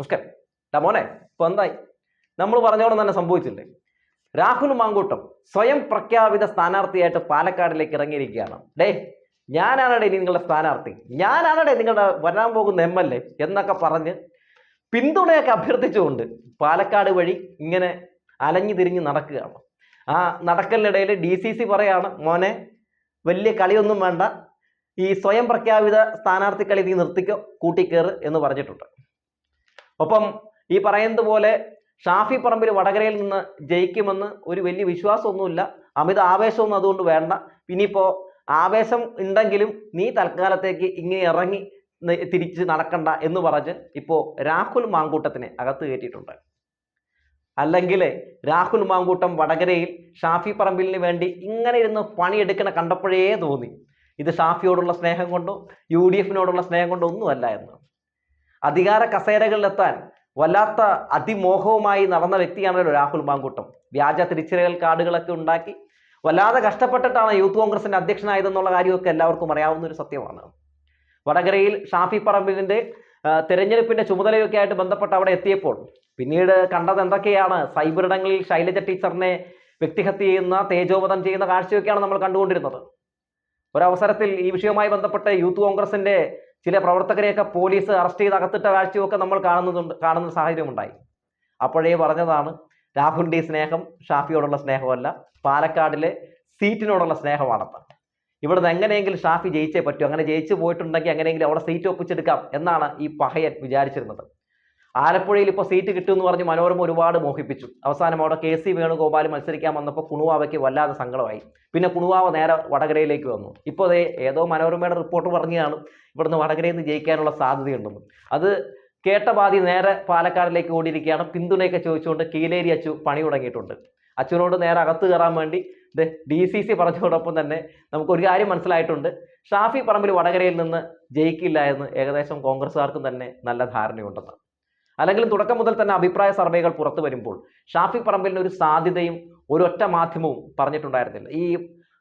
നമസ്കാരം. ഡാ മോനെ ഇപ്പൊ എന്തായി? നമ്മൾ പറഞ്ഞോളം തന്നെ സംഭവിച്ചില്ലേ? രാഹുൽ മാങ്കൂട്ടം സ്വയം പ്രഖ്യാപിത സ്ഥാനാർത്ഥിയായിട്ട് പാലക്കാടിലേക്ക് ഇറങ്ങിയിരിക്കുകയാണ്. ഡേ ഞാനാണടെ ഇനി നിങ്ങളുടെ സ്ഥാനാർത്ഥി. ഞാനാണടെ നിങ്ങളുടെ വരാൻ പോകുന്ന എം എൽ എ എന്നൊക്കെ പറഞ്ഞ് പിന്തുണയൊക്കെ അഭ്യർത്ഥിച്ചുകൊണ്ട് പാലക്കാട് വഴി ഇങ്ങനെ അലഞ്ഞു തിരിഞ്ഞ് നടക്കുകയാണ്. ആ നടക്കലിനിടയിൽ ഡി സി സി പറയാണ് മോനെ വലിയ കളിയൊന്നും വേണ്ട. ഈ സ്വയം പ്രഖ്യാപിത സ്ഥാനാർത്ഥി കളി നീ നിർത്തിക്കോ കൂട്ടിക്കേറ് എന്ന് പറഞ്ഞിട്ടുണ്ട്. ഒപ്പം ഈ പറയുന്നത് പോലെ ഷാഫി പറമ്പിൽ വടകരയിൽ നിന്ന് ജയിക്കുമെന്ന് ഒരു വലിയ വിശ്വാസമൊന്നുമില്ല. അമിത ആവേശമൊന്നും അതുകൊണ്ട് വേണ്ട. ഇനിയിപ്പോൾ ആവേശം ഉണ്ടെങ്കിലും നീ തൽക്കാലത്തേക്ക് ഇങ്ങനെ ഇറങ്ങി തിരിച്ച് നടക്കണ്ട എന്ന് പറഞ്ഞ് ഇപ്പോൾ രാഹുൽ മാങ്കൂട്ടത്തിനെ അകത്ത് കയറ്റിയിട്ടുണ്ട്. അല്ലെങ്കിൽ രാഹുൽ മാങ്കൂട്ടം വടകരയിൽ ഷാഫി പറമ്പിലിന് വേണ്ടി ഇങ്ങനെ ഇരുന്ന് പണിയെടുക്കണ കണ്ടപ്പോഴേ തോന്നി. ഇത് ഷാഫിയോടുള്ള സ്നേഹം കൊണ്ടോ യു ഡി എഫിനോടുള്ള സ്നേഹം കൊണ്ടോ ഒന്നുമല്ല എന്ന്. അധികാര കസേരകളിലെത്താൻ വല്ലാത്ത അതിമോഹവുമായി നടന്ന വ്യക്തിയാണല്ലോ രാഹുൽ മാങ്കൂട്ടം. വ്യാജ തിരിച്ചറിയൽ കാർഡുകളൊക്കെ ഉണ്ടാക്കി വല്ലാതെ കഷ്ടപ്പെട്ടിട്ടാണ് യൂത്ത് കോൺഗ്രസിന്റെ അധ്യക്ഷനായതെന്നുള്ള കാര്യമൊക്കെ എല്ലാവർക്കും അറിയാവുന്ന ഒരു സത്യമാണ്. വടകരയിൽ ഷാഫി പറമ്പിലിന്റെ തെരഞ്ഞെടുപ്പിന്റെ ചുമതലയൊക്കെ ആയിട്ട് ബന്ധപ്പെട്ട് അവിടെ എത്തിയപ്പോൾ പിന്നീട് കണ്ടത് എന്തൊക്കെയാണ്? സൈബർ ഇടങ്ങളിൽ ശൈലജ ടീച്ചറിനെ വ്യക്തിഹത്യ ചെയ്യുന്ന തേജോവധം ചെയ്യുന്ന കാഴ്ചയൊക്കെയാണ് നമ്മൾ കണ്ടുകൊണ്ടിരുന്നത്. ഒരവസരത്തിൽ ഈ വിഷയവുമായി ബന്ധപ്പെട്ട് യൂത്ത് കോൺഗ്രസിന്റെ ചില പ്രവർത്തകരെയൊക്കെ പോലീസ് അറസ്റ്റ് ചെയ്ത് അകത്തിട്ട കാഴ്ചയൊക്കെ നമ്മൾ കാണുന്നതുണ്ട് കാണുന്ന സാഹചര്യമുണ്ടായി. അപ്പോഴേ പറഞ്ഞതാണ് രാഹുലിന്റെ സ്നേഹം ഷാഫിയോടുള്ള സ്നേഹമല്ല പാലക്കാടിലെ സീറ്റിനോടുള്ള സ്നേഹമാണെന്ന്. ഇവിടുന്ന് എങ്ങനെയെങ്കിലും ഷാഫി ജയിച്ചേ പറ്റൂ അങ്ങനെ ജയിച്ചു പോയിട്ടുണ്ടെങ്കിൽ എങ്ങനെയെങ്കിലും അവിടെ സീറ്റ് ഒപ്പിച്ചെടുക്കാം എന്നാണ് ഈ പഹയൻ വിചാരിച്ചിരുന്നത്. ആലപ്പുഴയിൽ ഇപ്പോൾ സീറ്റ് കിട്ടുമെന്ന് പറഞ്ഞ് മനോരമ ഒരുപാട് മോഹിപ്പിച്ചു. അവസാനം അവിടെ കെ സി വേണുഗോപാൽ മത്സരിക്കാൻ വന്നപ്പോൾ കുണുവാവയ്ക്ക് വല്ലാതെ സങ്കടമായി. പിന്നെ കുണുവാവ നേരെ വടകരയിലേക്ക് വന്നു. ഇപ്പോൾ ഏതോ മനോരമയുടെ റിപ്പോർട്ട് പറഞ്ഞാണ് ഇവിടുന്ന് വടകരയിൽ നിന്ന് ജയിക്കാനുള്ള സാധ്യതയുണ്ടെന്ന്. അത് കേട്ട ബാധി നേരെ പാലക്കാടിലേക്ക് ഓടിയിരിക്കുകയാണ്. പിന്തുണയൊക്കെ ചോദിച്ചുകൊണ്ട് കീലേരി അച്ചു പണി തുടങ്ങിയിട്ടുണ്ട്. അച്ഛനോട് നേരെ അകത്ത് കയറാൻ വേണ്ടി ഡി സി സി പറഞ്ഞതോടൊപ്പം തന്നെ നമുക്ക് ഒരു കാര്യം മനസ്സിലായിട്ടുണ്ട്. ഷാഫി പറമ്പിൽ വടകരയിൽ നിന്ന് ജയിക്കില്ല എന്ന് ഏകദേശം കോൺഗ്രസ്സുകാർക്കും തന്നെ നല്ല ധാരണയുണ്ടെന്ന്. അല്ലെങ്കിൽ തുടക്കം മുതൽ തന്നെ അഭിപ്രായ സർവേകൾ പുറത്തു വരുമ്പോൾ ഷാഫി പറമ്പിലിന് ഒരു സാധ്യതയും ഒരൊറ്റ മാധ്യമവും പറഞ്ഞിട്ടുണ്ടായിരുന്നില്ല. ഈ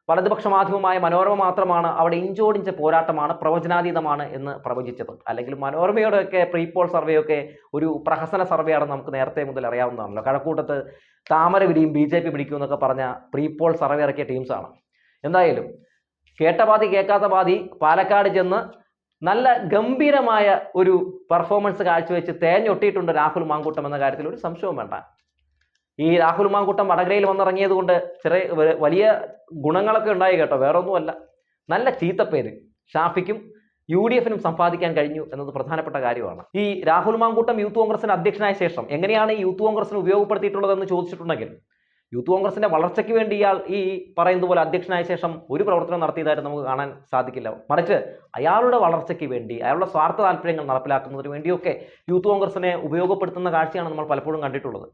വലതുപക്ഷ മാധ്യമമായ മനോരമ മാത്രമാണ് അവിടെ ഇഞ്ചോടിഞ്ച പോരാട്ടമാണ് പ്രവചനാതീതമാണ് എന്ന് പ്രവചിച്ചത്. അല്ലെങ്കിൽ മനോരമയുടെയൊക്കെ പ്രീപോൾ സർവേയൊക്കെ ഒരു പ്രഹസന സർവേ ആണെന്ന് നമുക്ക് നേരത്തെ മുതൽ അറിയാവുന്നതാണല്ലോ. കഴക്കൂട്ടത്ത് താമര വിരിയും ബി ജെ പി പിടിക്കും എന്നൊക്കെ പറഞ്ഞ പ്രീപോൾ സർവേ ഇറക്കിയ ടീംസാണ് എന്തായാലും കേട്ട പാതി കേൾക്കാത്ത പാതി പാലക്കാട് ചെന്ന് നല്ല ഗംഭീരമായ ഒരു പെർഫോമൻസ് കാഴ്ചവെച്ച് തേഞ്ഞൊട്ടിയിട്ടുണ്ട് രാഹുൽ മാങ്കൂട്ടം എന്ന കാര്യത്തിൽ ഒരു സംശയവും വേണ്ട. ഈ രാഹുൽ മാങ്കൂട്ടം വടകരയിൽ വന്നിറങ്ങിയത് കൊണ്ട് ചെറിയ വലിയ ഗുണങ്ങളൊക്കെ ഉണ്ടായി കേട്ടോ വേറൊന്നുമല്ല. നല്ല ചീത്തപ്പേര് ഷാഫിക്കും യു ഡി എഫിനും സമ്പാദിക്കാൻ കഴിഞ്ഞു എന്നത് പ്രധാനപ്പെട്ട കാര്യമാണ്. ഈ രാഹുൽ മാങ്കൂട്ടം യൂത്ത് കോൺഗ്രസിന് അധ്യക്ഷനായ ശേഷം എങ്ങനെയാണ് ഈ യൂത്ത് കോൺഗ്രസിന് ഉപയോഗപ്പെടുത്തിയിട്ടുള്ളതെന്ന് ചോദിച്ചിട്ടുണ്ടെങ്കിൽ യൂത്ത് കോൺഗ്രസിന്റെ വളർച്ചയ്ക്ക് വേണ്ടി ഇയാൾ ഈ പറയുന്നത് പോലെ അധ്യക്ഷനായ ശേഷം ഒരു പ്രവർത്തനം നടത്തിയതായിട്ട് നമുക്ക് കാണാൻ സാധിക്കില്ല. മറിച്ച് അയാളുടെ വളർച്ചയ്ക്ക് വേണ്ടി അയാളുടെ സ്വാർത്ഥ താല്പര്യങ്ങൾ നടപ്പിലാക്കുന്നതിന് വേണ്ടിയൊക്കെ യൂത്ത് കോൺഗ്രസിനെ ഉപയോഗപ്പെടുത്തുന്ന കാഴ്ചയാണ് നമ്മൾ പലപ്പോഴും കണ്ടിട്ടുള്ളത്.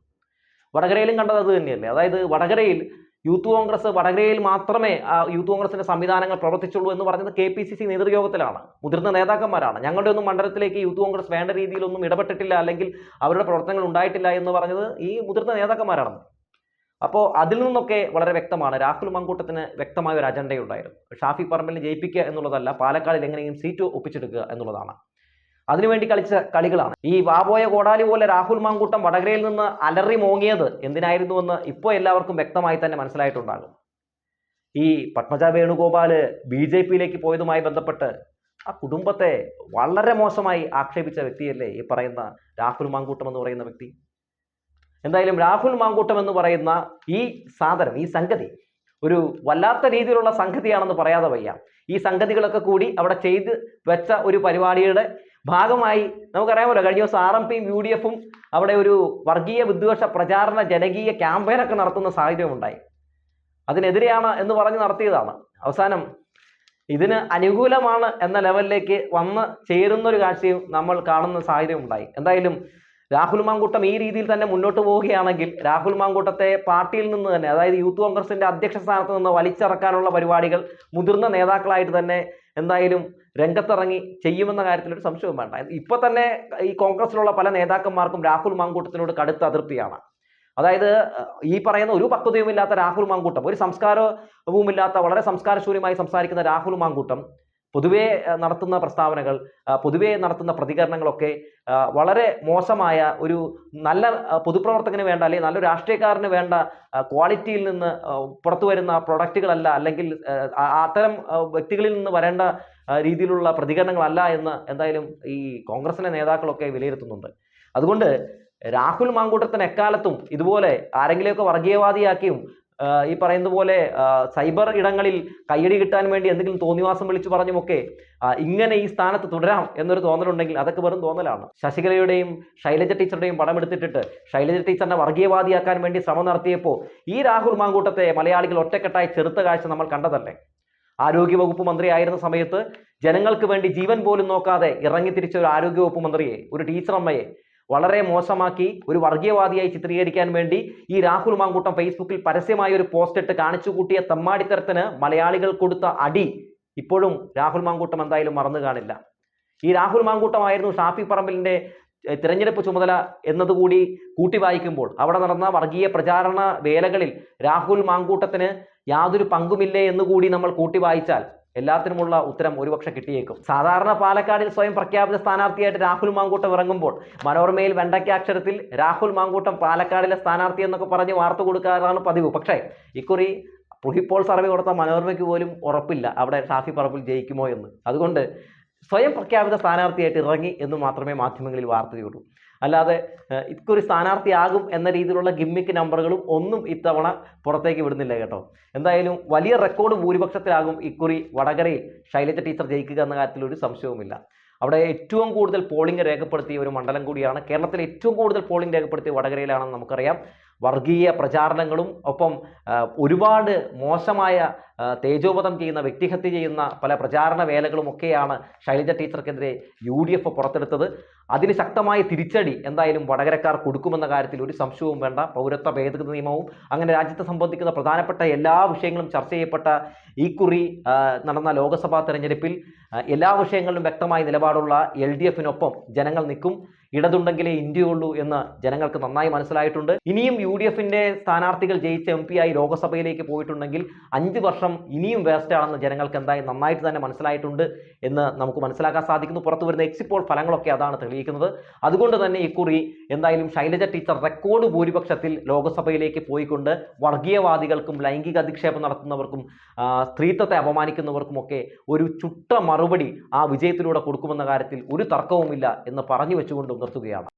വടകരയിലും കണ്ടത് അത് തന്നെയല്ലേ? അതായത് വടകരയിൽ യൂത്ത് കോൺഗ്രസ് വടകരയിൽ മാത്രമേ യൂത്ത് കോൺഗ്രസിന്റെ സംവിധാനങ്ങൾ പ്രവർത്തിച്ചുള്ളൂ എന്ന് പറഞ്ഞത് കെ പി സി സി നേതൃയോഗത്തിലാണ്. മുതിർന്ന നേതാക്കന്മാരാണ്. ഞങ്ങളുടെ ഒന്നും മണ്ഡലത്തിലേക്ക് യൂത്ത് കോൺഗ്രസ് വേണ്ട രീതിയിലൊന്നും ഇടപെട്ടിട്ടില്ല അല്ലെങ്കിൽ അവരുടെ പ്രവർത്തനങ്ങൾ ഉണ്ടായിട്ടില്ല എന്ന് പറഞ്ഞത് ഈ മുതിർന്ന നേതാക്കന്മാരാണ്. അപ്പോൾ അതിൽ നിന്നൊക്കെ വളരെ വ്യക്തമാണ്. രാഹുൽ മങ്കൂട്ടത്തിന് വ്യക്തമായ ഒരു അജണ്ടയുണ്ടായിരുന്നു ഷാഫി പറമ്പിനെ ജയിപ്പിക്കുക എന്നുള്ളതല്ല പാലക്കാടിൽ എങ്ങനെയും സീറ്റ് ഒപ്പിച്ചെടുക്കുക എന്നുള്ളതാണ്. അതിനുവേണ്ടി കളിച്ച കളികളാണ്. ഈ വാബോയ കോടാലി പോലെ രാഹുൽ മാങ്കൂട്ടം വടകരയിൽ നിന്ന് അലറി മോങ്ങിയത് എന്തിനായിരുന്നുവെന്ന് ഇപ്പോൾ എല്ലാവർക്കും വ്യക്തമായി തന്നെ മനസ്സിലായിട്ടുണ്ടാകും. ഈ പത്മജ വേണുഗോപാൽ ബി ജെ പിയിലേക്ക് പോയതുമായി ബന്ധപ്പെട്ട് ആ കുടുംബത്തെ വളരെ മോശമായി ആക്ഷേപിച്ച വ്യക്തിയല്ലേ ഈ പറയുന്ന രാഹുൽ മാങ്കൂട്ടം എന്ന് പറയുന്ന വ്യക്തി? എന്തായാലും രാഹുൽ മാങ്കൂട്ടം എന്ന് പറയുന്ന ഈ സാധനം ഈ സംഗതി ഒരു വല്ലാത്ത രീതിയിലുള്ള സംഗതിയാണെന്ന് പറയാതെ വയ്യ. ഈ സംഗതികളൊക്കെ കൂടി അവിടെ ചെയ്ത് വെച്ച ഒരു പരിപാടിയുടെ ഭാഗമായി നമുക്കറിയാമല്ലോ കഴിഞ്ഞ ദിവസം ആർ എം പിയും യു ഡി എഫും അവിടെ ഒരു വർഗീയ വിദ്വേഷ പ്രചാരണ ജനകീയ ക്യാമ്പയിനൊക്കെ നടത്തുന്ന സാഹചര്യം ഉണ്ടായി അതിനെതിരെയാണ് എന്ന് പറഞ്ഞ് നടത്തിയതാണ്. അവസാനം ഇതിന് അനുകൂലമാണ് എന്ന ലെവലിലേക്ക് വന്ന് ചേരുന്ന ഒരു കാഴ്ചയും നമ്മൾ കാണുന്ന സാഹചര്യം ഉണ്ടായി എന്തായാലും രാഹുൽ മാങ്കൂട്ടം ഈ രീതിയിൽ തന്നെ മുന്നോട്ട് പോവുകയാണെങ്കിൽ രാഹുൽ മാങ്കൂട്ടത്തെ പാർട്ടിയിൽ നിന്ന് തന്നെ അതായത് യൂത്ത് കോൺഗ്രസിന്റെ അധ്യക്ഷ സ്ഥാനത്ത് നിന്ന് വലിച്ചിറക്കാനുള്ള പരിപാടികൾ മുതിർന്ന നേതാക്കളായിട്ട് തന്നെ എന്തായാലും രംഗത്തിറങ്ങി ചെയ്യുമെന്ന കാര്യത്തിൽ ഒരു സംശയവും വേണ്ട. ഇപ്പൊ തന്നെ ഈ കോൺഗ്രസിലുള്ള പല നേതാക്കന്മാർക്കും രാഹുൽ മാങ്കൂട്ടത്തിനോട് കടുത്ത അതിർത്തിയാണ്. അതായത് ഈ പറയുന്ന ഒരു പക്വതയുമില്ലാത്ത രാഹുൽ മാങ്കൂട്ടം ഒരു സംസ്കാരവുമില്ലാത്ത വളരെ സംസ്കാരശൂന്യമായി സംസാരിക്കുന്ന രാഹുൽ മാങ്കൂട്ടം പൊതുവെ നടത്തുന്ന പ്രസ്താവനകൾ പൊതുവേ നടത്തുന്ന പ്രതികരണങ്ങളൊക്കെ വളരെ മോശമായ ഒരു നല്ല പൊതുപ്രവർത്തകന് വേണ്ട അല്ലെങ്കിൽ നല്ല രാഷ്ട്രീയക്കാരന് വേണ്ട ക്വാളിറ്റിയിൽ നിന്ന് പുറത്തു വരുന്ന പ്രൊഡക്റ്റുകളല്ല അല്ലെങ്കിൽ അത്തരം വ്യക്തികളിൽ നിന്ന് വരേണ്ട രീതിയിലുള്ള പ്രതികരണങ്ങളല്ല എന്ന് എന്തായാലും ഈ കോൺഗ്രസിലെ നേതാക്കളൊക്കെ വിലയിരുത്തുന്നുണ്ട്. അതുകൊണ്ട് രാഹുൽ മാങ്കൂട്ടത്തിന് എക്കാലത്തും ഇതുപോലെ ആരെങ്കിലുമൊക്കെ വർഗീയവാദിയാക്കിയും ഈ പറയുന്ന പോലെ സൈബർ ഇടങ്ങളിൽ കയ്യടി കിട്ടാൻ വേണ്ടി എന്തെങ്കിലും തോന്നിവാസം വിളിച്ചു പറഞ്ഞുമൊക്കെ ഇങ്ങനെ ഈ സ്ഥാനത്ത് തുടരാം എന്നൊരു തോന്നലുണ്ടെങ്കിൽ അതൊക്കെ വെറും തോന്നലാണ്. ശശികലയുടെയും ശൈലജ ടീച്ചറുടെയും പടം എടുത്തിട്ടിട്ട് ശൈലജ ടീച്ചറിനെ വർഗീയവാദിയാക്കാൻ വേണ്ടി ശ്രമം നടത്തിയപ്പോൾ ഈ രാഹുൽ മാങ്കൂട്ടത്തെ മലയാളികൾ ഒറ്റക്കെട്ടായി ചെറുത്ത കാഴ്ച നമ്മൾ കണ്ടതല്ലേ? ആരോഗ്യവകുപ്പ് മന്ത്രിയായിരുന്ന സമയത്ത് ജനങ്ങൾക്ക് വേണ്ടി ജീവൻ പോലും നോക്കാതെ ഇറങ്ങിത്തിരിച്ച ഒരു ആരോഗ്യവകുപ്പ് മന്ത്രിയെ ഒരു ടീച്ചറമ്മയെ വളരെ മോശമാക്കി ഒരു വർഗീയവാദിയായി ചിത്രീകരിക്കാൻ വേണ്ടി ഈ രാഹുൽ മാങ്കൂട്ടം ഫേസ്ബുക്കിൽ പരസ്യമായ ഒരു പോസ്റ്റ് ഇട്ട് കാണിച്ചു കൂട്ടിയ തമ്മാടിത്തരത്തിന് മലയാളികൾ കൊടുത്ത അടി ഇപ്പോഴും രാഹുൽ മാങ്കൂട്ടം എന്തായാലും മറന്നു കാണില്ല. ഈ രാഹുൽ മാങ്കൂട്ടമായിരുന്നു ഷാഫി പറമ്പിലിന്റെ തിരഞ്ഞെടുപ്പ് ചുമതല എന്നതുകൂടി കൂട്ടി വായിക്കുമ്പോൾ അവിടെ നടന്ന വർഗീയ പ്രചാരണ വേലകളിൽ രാഹുൽ മാങ്കൂട്ടത്തിന് യാതൊരു പങ്കുമില്ലേ എന്നുകൂടി നമ്മൾ കൂട്ടി വായിച്ചാൽ എല്ലാത്തിനുമുള്ള ഉത്തരം ഒരുപക്ഷെ കിട്ടിയേക്കും. സാധാരണ പാലക്കാടിൽ സ്വയം പ്രഖ്യാപിത സ്ഥാനാർത്ഥിയായിട്ട് രാഹുൽ മാങ്കൂട്ടം ഇറങ്ങുമ്പോൾ മനോരമയിൽ വെണ്ടയ്ക്കാക്ഷരത്തിൽ രാഹുൽ മാങ്കൂട്ടം പാലക്കാടിലെ സ്ഥാനാർത്ഥി എന്നൊക്കെ പറഞ്ഞ് വാർത്ത കൊടുക്കാറാണ് പതിവ്. പക്ഷേ ഇക്കുറി പുഹിപ്പോൾ സർവേ കൊടുത്ത മനോരമയ്ക്ക് പോലും ഉറപ്പില്ല അവിടെ ഷാഫി പറമ്പിൽ ജയിക്കുമോ എന്ന്. അതുകൊണ്ട് സ്വയം പ്രഖ്യാപിത സ്ഥാനാർത്ഥിയായിട്ട് ഇറങ്ങി എന്ന് മാത്രമേ മാധ്യമങ്ങളിൽ വാർത്തയുള്ളൂ. അല്ലാതെ ഇക്കൊരു സ്ഥാനാർത്ഥിയാകും എന്ന രീതിയിലുള്ള ഗിമ്മിക്ക് നമ്പറുകളും ഒന്നും ഇത്തവണ പുറത്തേക്ക് വിടുന്നില്ല കേട്ടോ. എന്തായാലും വലിയ റെക്കോർഡ് ഭൂരിപക്ഷത്തിലാകും ഇക്കുറി വടകരയിൽ ശൈലജ ടീച്ചർ ജയിക്കുക എന്ന കാര്യത്തിൽ ഒരു സംശയവുമില്ല. അവിടെ ഏറ്റവും കൂടുതൽ പോളിംഗ് രേഖപ്പെടുത്തിയ ഒരു മണ്ഡലം കൂടിയാണ് കേരളത്തിൽ ഏറ്റവും കൂടുതൽ പോളിംഗ് രേഖപ്പെടുത്തിയ വടകരയിലാണെന്ന് നമുക്കറിയാം. വർഗീയ പ്രചാരണങ്ങളും ഒപ്പം ഒരുപാട് മോശമായ തേജോപതം ചെയ്യുന്ന വ്യക്തിഹത്യ ചെയ്യുന്ന പല പ്രചാരണ വേലകളും ഒക്കെയാണ് ശൈലജ ടീച്ചർക്കെതിരെ യു ഡി എഫ് പുറത്തെടുത്തത്. അതിന് ശക്തമായ തിരിച്ചടി എന്തായാലും വടകരക്കാർ കൊടുക്കുമെന്ന കാര്യത്തിൽ ഒരു സംശയവും വേണ്ട. പൗരത്വ ഭേദഗതി നിയമവും അങ്ങനെ രാജ്യത്തെ സംബന്ധിക്കുന്ന പ്രധാനപ്പെട്ട എല്ലാ വിഷയങ്ങളും ചർച്ച ചെയ്യപ്പെട്ട ഈ കുറി നടന്ന ലോക്സഭാ തെരഞ്ഞെടുപ്പിൽ എല്ലാ വിഷയങ്ങളിലും വ്യക്തമായ നിലപാടുള്ള എൽ ഡി എഫിനൊപ്പം ജനങ്ങൾ നിൽക്കും. ഇടതുണ്ടെങ്കിലേ ഇന്ത്യയുള്ളൂ എന്ന് ജനങ്ങൾക്ക് നന്നായി മനസ്സിലായിട്ടുണ്ട്. ഇനിയും യു ഡി എഫിന്റെ സ്ഥാനാർത്ഥികൾ ജയിച്ച എം പി ആയി ലോകസഭയിലേക്ക് പോയിട്ടുണ്ടെങ്കിൽ അഞ്ച് വർഷം ഇനിയും വേസ്റ്റ് ആണെന്ന് ജനങ്ങൾക്ക് എന്തായി നന്നായിട്ട് തന്നെ മനസ്സിലായിട്ടുണ്ട് എന്ന് നമുക്ക് മനസ്സിലാക്കാൻ സാധിക്കുന്നു. പുറത്തു വരുന്ന എക്സിപ്പോൾ ഫലങ്ങളൊക്കെ അതാണ് തെളിയിക്കുന്നത്. അതുകൊണ്ട് തന്നെ ഇക്കുറി എന്തായാലും ശൈലജ ടീച്ചർ റെക്കോർഡ് ഭൂരിപക്ഷത്തിൽ ലോകസഭയിലേക്ക് പോയിക്കൊണ്ട് വർഗീയവാദികൾക്കും ലൈംഗിക അധിക്ഷേപം നടത്തുന്നവർക്കും സ്ത്രീത്വത്തെ അപമാനിക്കുന്നവർക്കും ഒക്കെ ഒരു ചുട്ട മറുപടി ആ വിജയത്തിലൂടെ കൊടുക്കുമെന്ന കാര്യത്തിൽ ഒരു തർക്കവുമില്ല എന്ന് പറഞ്ഞു വെച്ചുകൊണ്ട് നിർത്തുകയാണ്.